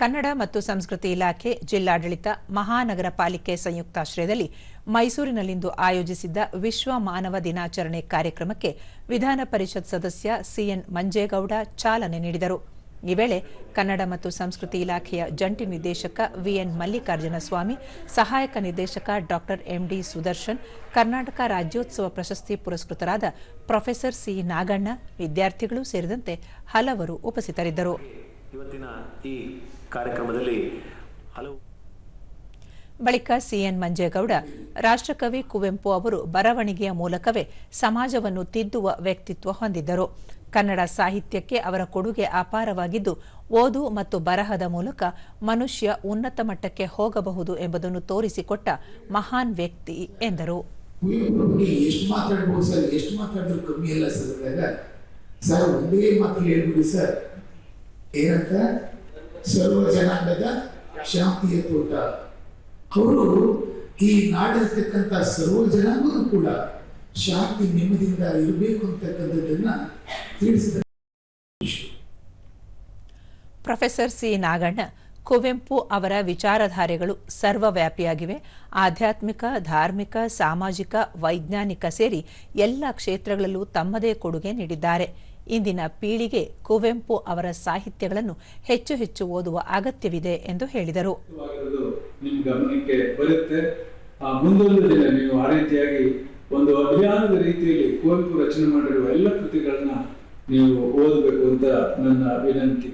ಕನ್ನಡ ಮತ್ತು ಸಂಸ್ಕೃತಿ ಇಲಾಖೆ ಜಿಲ್ಲಾಡಳಿತ ಮಹಾನಗರ ಪಾಲಿಕೆ ಸಂಯುಕ್ತಾಶ್ರಯದಲ್ಲಿ ಮೈಸೂರಿನಲ್ಲಿಂದು ಆಯೋಜಿಸಿದ್ದ ವಿಶ್ವ ಮಾನವ ದಿನಾಚರಣೆ ಕಾರ್ಯಕ್ರಮಕ್ಕೆ ವಿಧಾನ ಪರಿಷತ್ ಸದಸ್ಯ ಸಿಎನ್ ಮಂಜೇಗೌಡ ಚಾಲನೆ ನೀಡಿದರು. ಈ ವೇಳೆ ಕನ್ನಡ ಮತ್ತು ಸಂಸ್ಕೃತಿ ಇಲಾಖೆಯ ಜಂಟಿ ನಿರ್ದೇಶಕ ವಿಎನ್ ಮಲ್ಲಿಕಾರ್ಜುನ ಸ್ವಾಮಿ, ಸಹಾಯಕ ನಿರ್ದೇಶಕ doctor M D Sudarshan, Karnataka Rajyotsava ಪ್ರಶಸ್ತಿ ಪುರಸ್ಕೃತರಾದ ಪ್ರೊಫೆಸರ್ ಸಿ ನಾಗಣ್ಣ ವಿದ್ಯಾರ್ಥಿಗಳು ಸೇರಿದಂತೆ ಹಲವರು ಉಪಸ್ಥಿತರಿದ್ದರು. ಇವತ್ತಿನ ಈ ಕಾರ್ಯಕ್ರಮದಲ್ಲಿ ಹಲವು ಬಳಿಕ ಸಿಎನ್ ಮಂಜೇಗೌಡ ರಾಷ್ಟ್ರಕವಿ ಕುವೆಂಪು ಅವರು ಬರವಣಿಗೆಯ ಮೂಲಕವೇ ಸಮಾಜವನ್ನು ತಿದ್ದುವ ವ್ಯಕ್ತಿತ್ವ ಹೊಂದಿದ್ದರು. ಕನ್ನಡ ಸಾಹಿತ್ಯಕ್ಕೆ ಅವರ ಕೊಡುಗೆ ಅಪಾರವಾಗಿದ್ದು ಓದು ಮತ್ತು ಬರಹದ ಮೂಲಕ ಮನುಷ್ಯ ಉನ್ನತ ಮಟ್ಟಕ್ಕೆ ಹೋಗಬಹುದು ಎಂಬುದನ್ನು ತೋರಿಸಿಕೊಟ್ಟ ಮಹಾನ್ ವ್ಯಕ್ತಿ ಎಂದರು. ಸರ್. ಏನಂತ ಸರ್ವ ಜನಾಂಗದ ಶಾಂತಿಯ ತೋಟ. ಅವರು ಈ ನಾಡಿರ್ತಕ್ಕಂಥ ಸರ್ವ ಕೂಡ ಶಾಂತಿ ನೆಮ್ಮದಿಯಿಂದ ಇರಬೇಕು ಅಂತಕ್ಕಂಥದ್ದನ್ನ ತಿಳಿಸಿದ ಪ್ರೊಫೆಸರ್ ಸಿ ನಾಗಣ್ಣ ಕುವೆಂಪು ಅವರ ವಿಚಾರಧಾರೆಗಳು ಸರ್ವವ್ಯಾಪಿಯಾಗಿವೆ. ಆಧ್ಯಾತ್ಮಿಕ, ಧಾರ್ಮಿಕ, ಸಾಮಾಜಿಕ, ವೈಜ್ಞಾನಿಕ ಸೇರಿ ಎಲ್ಲ ಕ್ಷೇತ್ರಗಳಲ್ಲೂ ತಮ್ಮದೇ ಕೊಡುಗೆ ನೀಡಿದ್ದಾರೆ. ಇಂದಿನ ಪೀಳಿಗೆ ಕುವೆಂಪು ಅವರ ಸಾಹಿತ್ಯಗಳನ್ನು ಹೆಚ್ಚು ಹೆಚ್ಚು ಓದುವ ಅಗತ್ಯವಿದೆ ಎಂದು ಹೇಳಿದರು. ಒಂದು ಅಭಿಯಾನದ ರೀತಿಯಲ್ಲಿ ಕುವೆಂಪು ರಚನೆ ಮಾಡಿರುವ ಎಲ್ಲ ಕೃತಿಗಳನ್ನ ನೀವು ಓದಬೇಕು ಅಂತ ನನ್ನ ವಿನಂತಿ.